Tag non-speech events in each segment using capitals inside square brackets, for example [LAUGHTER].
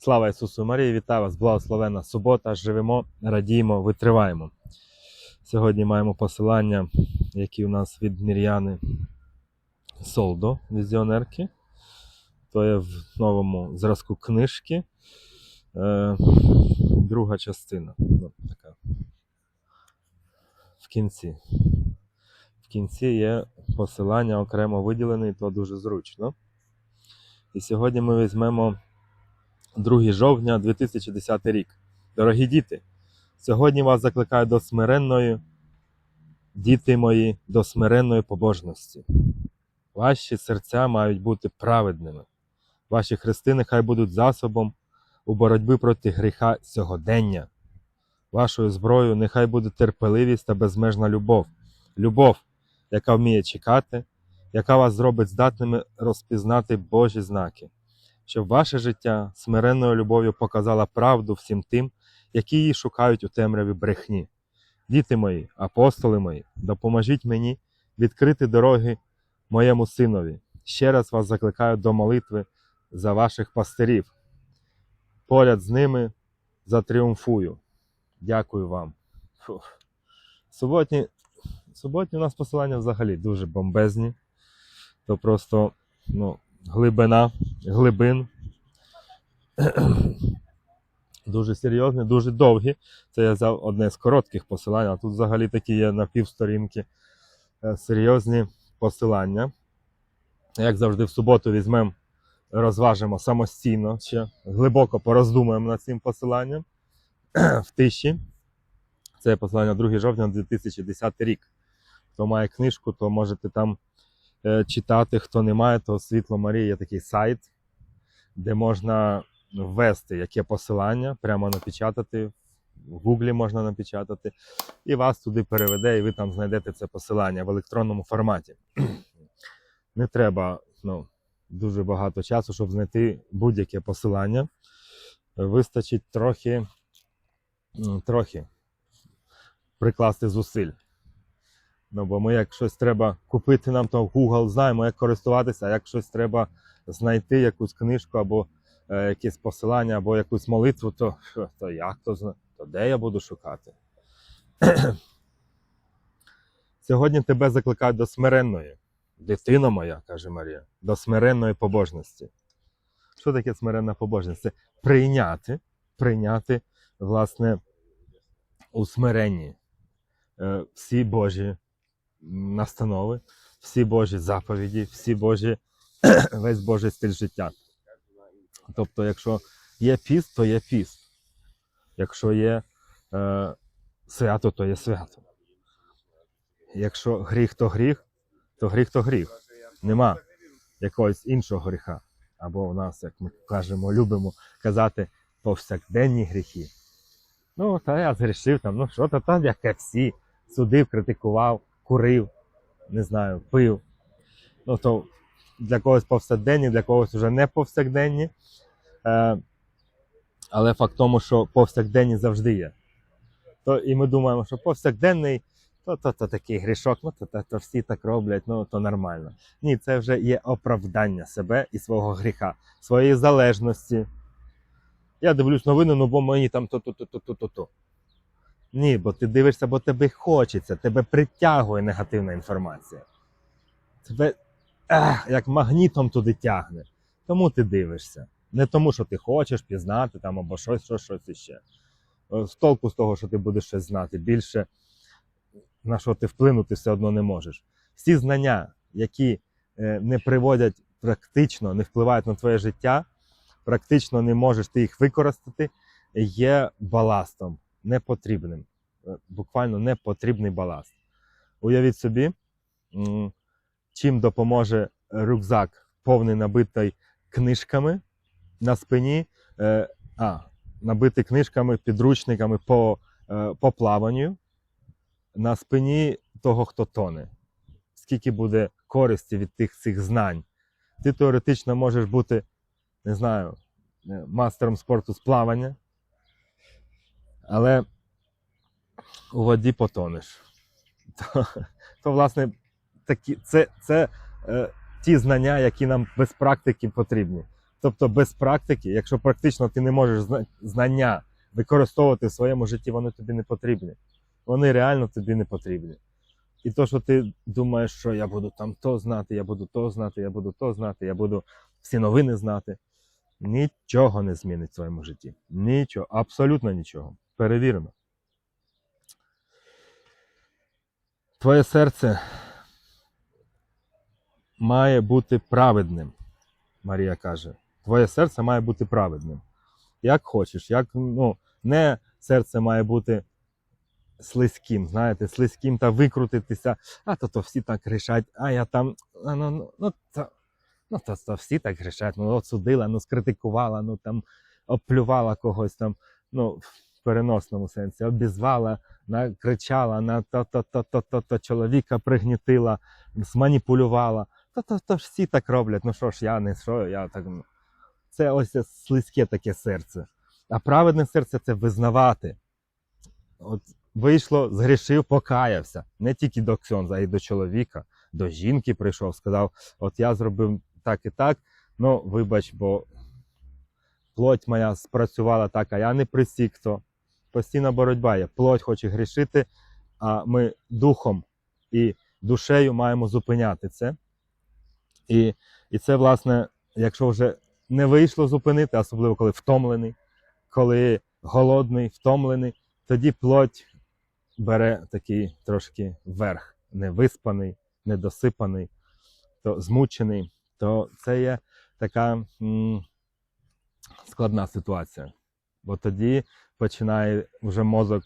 Слава Ісусу Марії, вітаю вас! Благословена субота. Живемо, радіємо, витриваємо. Сьогодні маємо посилання, які у нас від Мір'яни Солдо, візіонерки. То є в новому зразку книжки. Е, друга частина. Ну, така. В кінці. В кінці є посилання окремо виділене, і то дуже зручно. І сьогодні ми візьмемо 2 жовтня 2010 рік. Дорогі діти, сьогодні вас закликаю до смиренної, діти мої, до смиренної побожності. Ваші серця мають бути праведними. Ваші хрести нехай будуть засобом у боротьбі проти гріха сьогодення. Вашою зброєю нехай буде терпеливість та безмежна любов. Любов, яка вміє чекати, яка вас зробить здатними розпізнати Божі знаки щоб ваше життя смиренною любов'ю показало правду всім тим, які її шукають у темряві брехні. Діти мої, апостоли мої, допоможіть мені відкрити дороги моєму синові. Ще раз вас закликаю до молитви за ваших пастирів. Поряд з ними затріумфую. Дякую вам. Суботні, суботні у нас посилання взагалі дуже бомбезні. То просто ну, глибина глибин. Дуже серйозні, дуже довгі. Це я взяв одне з коротких посилань, а тут взагалі такі є на півсторінки е, серйозні посилання. Як завжди, в суботу візьмемо, розважимо самостійно, ще глибоко пороздумуємо над цим посиланням [CLEARS THROAT] в тиші. Це посилання 2 жовтня 2010 рік. Хто має книжку, то можете там читати. Хто не має, то Світло Марії є такий сайт, де можна ввести яке посилання, прямо напечатати. В Гуглі можна напечатати, і вас туди переведе, і ви там знайдете це посилання в електронному форматі. Не треба ну, дуже багато часу, щоб знайти будь-яке посилання. Вистачить трохи, трохи прикласти зусиль. Ну, бо ми, як щось треба купити нам, то Google знаємо, як користуватися, а як щось треба знайти, якусь книжку або е, якесь посилання, або якусь молитву, то, то як то то де я буду шукати? [CLEARS THROAT] Сьогодні тебе закликають до смиренної. Дитино моя, каже Марія, до смиренної побожності. Що таке смиренна побожність? Це прийняти, прийняти, власне, у смиренні е, всі Божі настанови, всі Божі заповіді, всі Божі, [CLEARS THROAT] весь Божий стиль життя. Тобто, якщо є піст, то є піст. Якщо є е, свято, то є свято. Якщо гріх, то гріх, то гріх, то гріх. Нема якогось іншого гріха. Або в нас, як ми кажемо, любимо казати, повсякденні гріхи. Ну, та я згрішив там, ну що то там, як і всі, судив, критикував, курив, не знаю, пив. Ну, то для когось повсякденні, для когось вже не повсякденні. Е, але факт тому, що повсякденні завжди є. То, і ми думаємо, що повсякденний, то, то, то такий грішок, ну то, то, то всі так роблять, ну то нормально. Ні, це вже є оправдання себе і свого гріха, своєї залежності. Я дивлюсь новини, ну бо мені там то-то-то-то-то-то. Ні, бо ти дивишся, бо тебе хочеться, тебе притягує негативна інформація. Тебе ах, як магнітом туди тягне. Тому ти дивишся. Не тому, що ти хочеш пізнати там або щось, щось, щось іще. Е, З толку з того, що ти будеш щось знати, більше на що ти вплинути все одно не можеш. Всі знання, які е, не приводять практично, не впливають на твоє життя, практично не можеш ти їх використати, є баластом непотрібним. Е, Буквально непотрібний баласт. Уявіть собі, чим допоможе рюкзак, повний набитий книжками на спині, е, а, набитий книжками, підручниками по, е, по плаванню на спині того, хто тоне. Скільки буде користі від тих цих знань? Ти теоретично можеш бути, не знаю, мастером спорту з плавання, але у воді потонеш. То, то власне, такі, це, це е, ті знання, які нам без практики потрібні. Тобто без практики, якщо практично ти не можеш знання використовувати в своєму житті, вони тобі не потрібні. Вони реально тобі не потрібні. І то, що ти думаєш, що я буду там то знати, я буду то знати, я буду то знати, я буду всі новини знати, нічого не змінить в своєму житті. Нічого, абсолютно нічого. Перевірено. Твоє серце має бути праведним, Марія каже. Твоє серце має бути праведним. Як хочеш, як, ну, не серце має бути слизьким, знаєте, слизьким та викрутитися, а то то всі так грішать, а я там, а, ну, ну, ну, то, ну то, то всі так грішать, ну отсудила, ну скритикувала, ну там оплювала когось там, ну, переносному сенсі, обізвала, накричала, на то, то, то, то, то, то чоловіка пригнітила, зманіпулювала. То, то, то ж всі так роблять, ну що ж, я не що, я так. ну. Це ось слизьке таке серце. А праведне серце це визнавати. От вийшло, згрішив, покаявся. Не тільки до ксьонза, а й до чоловіка, до жінки прийшов, сказав: от я зробив так і так, ну вибач, бо плоть моя спрацювала так, а я не присік то. Постійна боротьба є. Плоть хоче грішити, а ми духом і душею маємо зупиняти це. І, і це, власне, якщо вже не вийшло зупинити, особливо коли втомлений, коли голодний, втомлений, тоді плоть бере такий трошки верх, невиспаний, недосипаний, то змучений, то це є така м, складна ситуація. Бо тоді починає вже мозок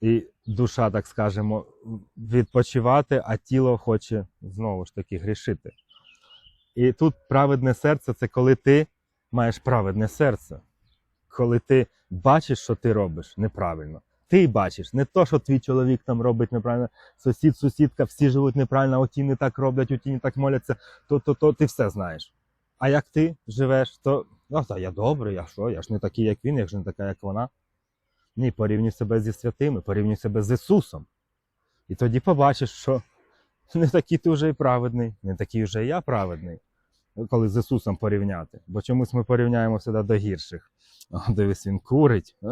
і душа, так скажемо, відпочивати, а тіло хоче знову ж таки грішити. І тут праведне серце це коли ти маєш праведне серце, коли ти бачиш, що ти робиш неправильно. Ти бачиш, не то, що твій чоловік там робить неправильно, сусід, сусідка, всі живуть неправильно, оті не так роблять, оті не так моляться, то, то, то ти все знаєш. А як ти живеш, то ну, та я добрий, я що? Я ж не такий, як він, я ж не така, як вона. Ні, порівнюй себе зі святими, порівнюй себе з Ісусом. І тоді побачиш, що не такий ти вже і праведний, не такий вже і я праведний, коли з Ісусом порівняти. Бо чомусь ми порівняємо сюди до гірших. О, дивись, він курить. [LAUGHS]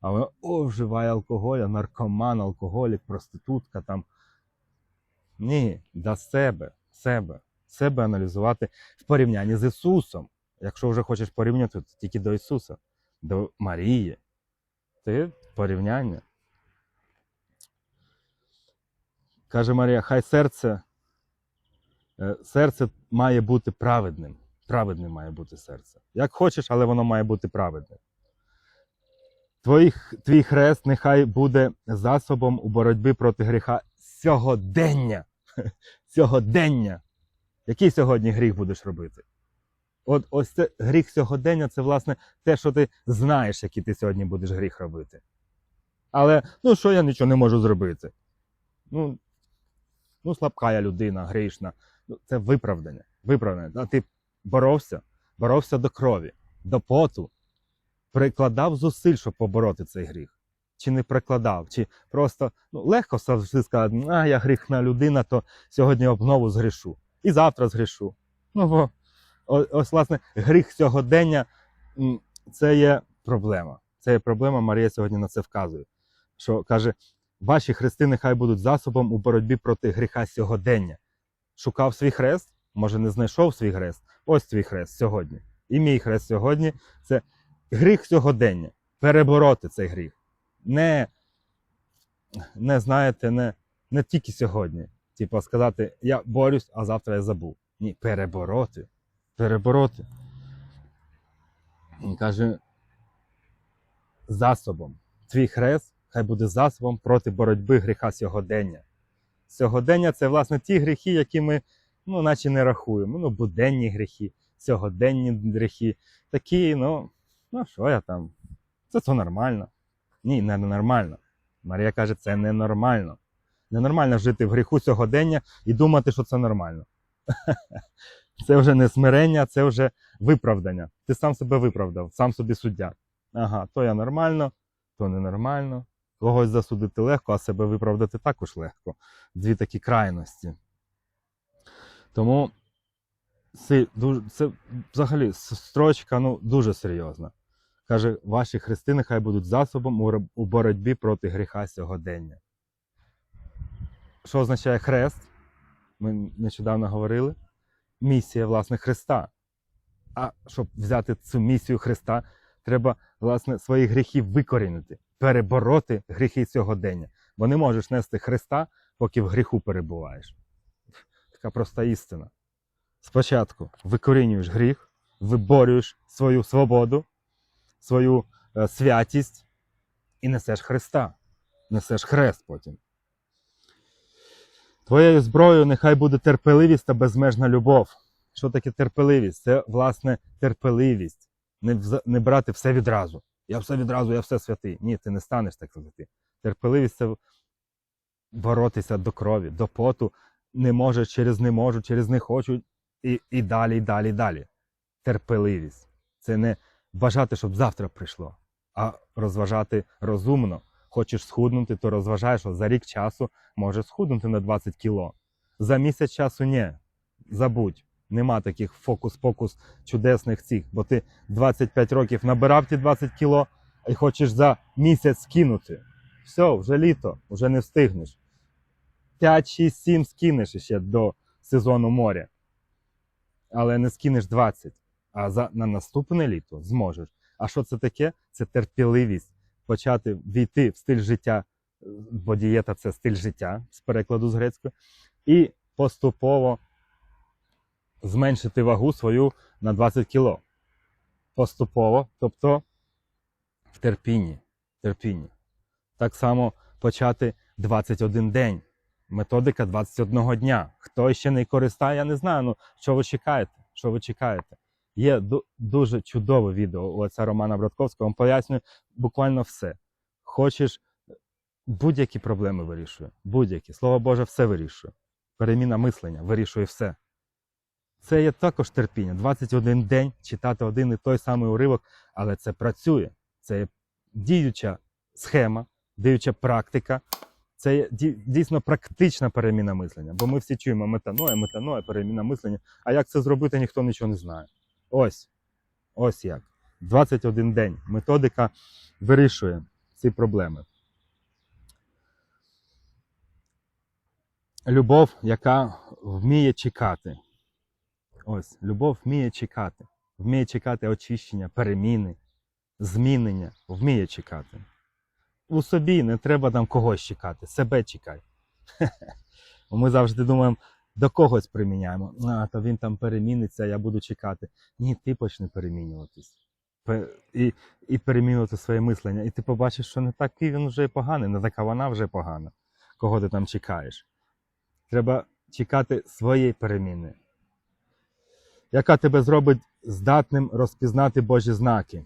А він о, вживає алкоголь, наркоман, алкоголік, проститутка там. Ні, до себе, себе, себе аналізувати в порівнянні з Ісусом. Якщо вже хочеш порівняти, то тільки до Ісуса, до Марії. Ти порівняння. Каже Марія, хай серце, е, серце має бути праведним. Праведним має бути серце. Як хочеш, але воно має бути праведним. Твій, твій хрест нехай буде засобом у боротьбі проти гріха сьогодення. [LAUGHS] Сьогодення. Який сьогодні гріх будеш робити? От ось це гріх сьогодення це, власне, те, що ти знаєш, який ти сьогодні будеш гріх робити. Але ну що я нічого не можу зробити? Ну, ну слабка я людина, грішна. Ну, це виправдання. Виправдання. А ти боровся, боровся до крові, до поту, прикладав зусиль, щоб побороти цей гріх. Чи не прикладав, чи просто ну, легко завжди сказати, а я гріхна людина, то сьогодні обнову згрішу. І завтра згрішу. Ну, бо ось, власне, гріх сьогодення це є проблема. Це є проблема, Марія сьогодні на це вказує. Що каже, ваші хрести нехай будуть засобом у боротьбі проти гріха сьогодення. Шукав свій хрест, може не знайшов свій хрест. Ось твій хрест сьогодні. І мій хрест сьогодні це гріх сьогодення. Перебороти цей гріх. Не, не знаєте, не, не тільки сьогодні. Типу сказати, я борюсь, а завтра я забув. Ні, перебороти. Перебороти. Він каже, засобом. Твій хрест хай буде засобом проти боротьби гріха сьогодення. Сьогодення це, власне, ті гріхи, які ми, ну, наче не рахуємо. Ну, буденні гріхи, сьогоденні гріхи. Такі, ну, ну що я там? Це то нормально. Ні, не нормально. Марія каже, це ненормально. Ненормально жити в гріху сьогодення і думати, що це нормально. [LAUGHS] Це вже не смирення, це вже виправдання. Ти сам себе виправдав, сам собі суддя. Ага, то я нормально, то ненормально. Когось засудити легко, а себе виправдати також легко. Дві такі крайності. Тому дуже, це взагалі строчка ну, дуже серйозна. Каже, ваші хрести нехай будуть засобом у боротьбі проти гріха сьогодення. Що означає хрест? Ми нещодавно говорили. Місія, власне, Христа. А щоб взяти цю місію Христа, треба, власне, свої гріхи викорінити, перебороти гріхи сьогодення. Бо не можеш нести Христа, поки в гріху перебуваєш. Така проста істина. Спочатку викорінюєш гріх, виборюєш свою свободу, свою е, святість і несеш Христа. Несеш хрест потім. Твоєю зброєю нехай буде терпеливість та безмежна любов. Що таке терпеливість? Це, власне, терпеливість. Не, не брати все відразу. Я все відразу, я все святий. Ні, ти не станеш так святий. Терпеливість це боротися до крові, до поту. Не може через не можу, через не хочу, і, і далі, і далі, і далі. Терпеливість. Це не бажати, щоб завтра прийшло, а розважати розумно. Хочеш схуднути, то розважаєш, що за рік часу може схуднути на 20 кіло. За місяць часу ні. Забудь. Нема таких фокус-покус чудесних цих, бо ти 25 років набирав ті 20 кіло і хочеш за місяць скинути. Все, вже літо, вже не встигнеш. 5, 6, 7 скинеш ще до сезону моря. Але не скинеш 20. А за, на наступне літо зможеш. А що це таке? Це терпеливість. Почати війти в стиль життя, бо дієта це стиль життя з перекладу з грецької, і поступово зменшити вагу свою на 20 кіло. Поступово, тобто в терпінні. терпінні. Так само почати 21 день. Методика 21 дня. Хто ще не користає, я не знаю. Ну що ви чекаєте? Що ви чекаєте? Є ду- дуже чудове відео у отця Романа Братковського. Він пояснює буквально все. Хочеш будь-які проблеми вирішує. Будь-які. Слово Боже, все вирішує. Переміна мислення вирішує все. Це є також терпіння. 21 день читати один і той самий уривок, але це працює. Це є діюча схема, діюча практика. Це є дійсно практична переміна мислення. Бо ми всі чуємо метаноя, метаноя, переміна мислення. А як це зробити, ніхто нічого не знає. Ось. Ось як. 21 день. Методика вирішує ці проблеми. Любов, яка вміє чекати. Ось, любов вміє чекати. Вміє чекати очищення, переміни, змінення. Вміє чекати. У собі не треба там когось чекати, себе чекай. [LAUGHS] Ми завжди думаємо, до когось приміняємо. А, то він там переміниться, я буду чекати. Ні, ти почни перемінюватись. І, і перемінювати своє мислення. І ти побачиш, що не такий він вже поганий, не така вона вже погана, кого ти там чекаєш. Треба чекати своєї переміни, яка тебе зробить здатним розпізнати Божі знаки.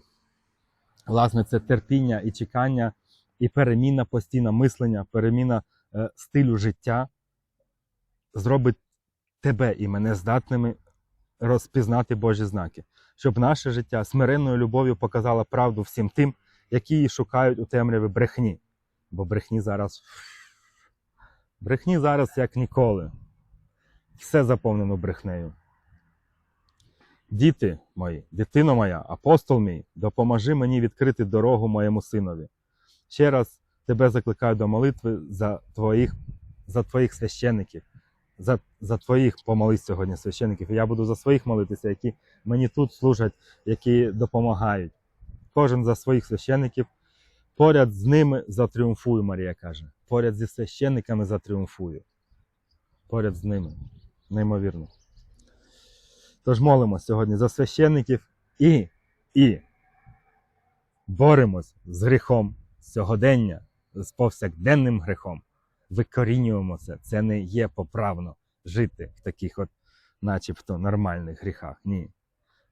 Власне, це терпіння і чекання, і переміна постійна мислення, переміна е, стилю життя зробить тебе і мене здатними розпізнати Божі знаки, щоб наше життя смиренною любов'ю показало правду всім тим, які її шукають у темряві брехні. Бо брехні зараз брехні зараз як ніколи. Все заповнено брехнею. Діти мої, дитино моя, апостол мій, допоможи мені відкрити дорогу моєму синові. Ще раз тебе закликаю до молитви за твоїх, за твоїх священників, за, за твоїх помолись сьогодні священників. І я буду за своїх молитися, які мені тут служать, які допомагають. Кожен за своїх священників. Поряд з ними затріумфую, Марія каже. Поряд зі священниками затріумфую. Поряд з ними. Неймовірно. Тож молимось сьогодні за священників і, і боремось з гріхом сьогодення, з повсякденним гріхом. Викорінюємо це. Це не є поправно жити в таких от, начебто, нормальних гріхах. Ні.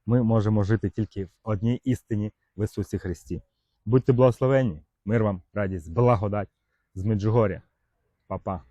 Ми можемо жити тільки в одній істині в Ісусі Христі. Будьте благословенні, мир вам, радість, благодать з Меджугоря. Па-па.